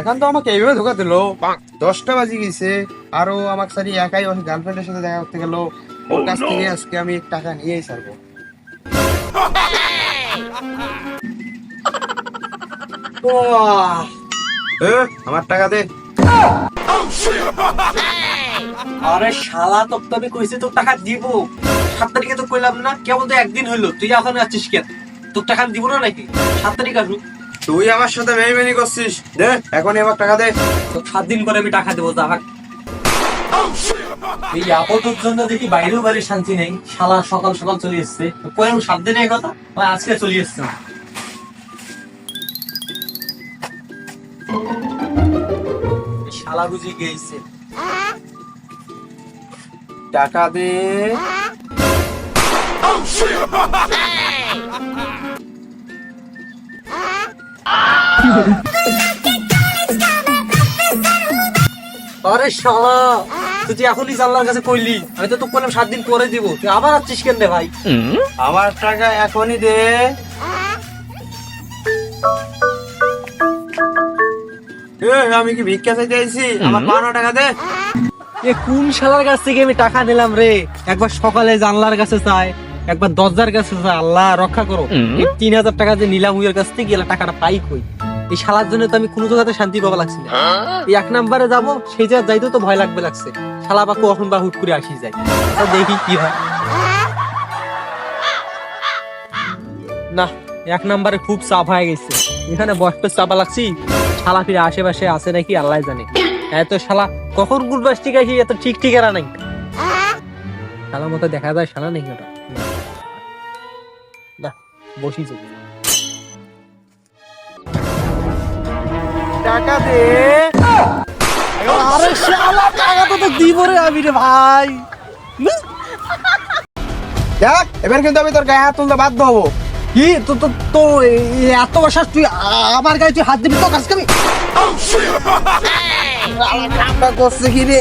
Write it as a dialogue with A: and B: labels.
A: এখন তো আমাকে এইভাবে ধোকা দিলো। দশটা বাজে গেছে আরও আমাকে সারি একাই ওই গার্লফ্রেন্ডের সাথে দেখা করতে গেল। ওর কাছ থেকে আজকে আমি টাকা নিয়েই ছাড়বো। আমার টাকা দে।
B: আরে শালা তোর তো আমি কইছি তোর টাকা দিব। সাত তারিখে তো কইলাম না কেবল তো একদিন হইল। তুই এখন আছিস কেন? তোর টাকা দিব না নাকি? সাত তারিখ আসব
A: তুই আমার সাথে মেহমানি করছিস। দে এখনই আমার টাকা দে।
B: তো সাত দিন পরে আমি টাকা দেবো টাকা এই আপদের জন্য দেখি বাইরেও বাড়ি শান্তি নেই। শালা সকাল সকাল চলে এসছে। কয়েক সাত দিনের কথা? আজকে চলে এসছে। শালা বুঝি গেছে।
A: টাকা দে।
B: আরে শালা তুই যে এখনই জানলার কাছে কইলি আমি তো তোকে বললাম সাত দিন পরে দিব তুই আবার আসছিস কেন রে ভাই?
A: আমার টাকা এখনই দে। আমি কি ভিক্ষা চাইতে আইছি? আমার বারো টাকা দে।
B: এ কোন শালার কাছ থেকে আমি টাকা নিলাম রে? একবার সকালে জানলার কাছে চাই একবার দরজার কাছে চাই আল্লাহ রক্ষা করো। তিন হাজার টাকা যে নিলাম উইয়ের কাছ থেকে টাকাটা পাই কই? এই শালার জন্য তো আমি কোনো জায়গাতে শান্তি পাবা লাগছে না। এই এক নাম্বারে যাব, সেই জায়গা যাইতেও তো ভয় লাগবে লাগছে। শালা বা কখন বা হুট করে আসি তা দেখি কি হয়। না, এক নাম্বারে খুব চাপ হয়ে গেছে। এখানে বয়স্ক চাপা লাগছি। শালা ফিরে আশেপাশে আছে নাকি, আল্লাহ জানে। এত শালা কখন কোন বাস ঠিক আছে এত ঠিক ঠিক এরা নাই। শালা মতো দেখা যায়, শালা নেই ওটা। না, বসি যাব
A: টাকা দে।
B: আরে শালা, টাকা তো দিব রে আমি রে ভাই।
A: দেখ, এবার কিন্তু আমি তোর গায়ে হাত তুলতে বাধ্য হব।
B: কি? তো তো তো এত বসাস তুই আমার গায়ে তুই হাত দিবি তো কাজ
A: কামটা করছে কি রে?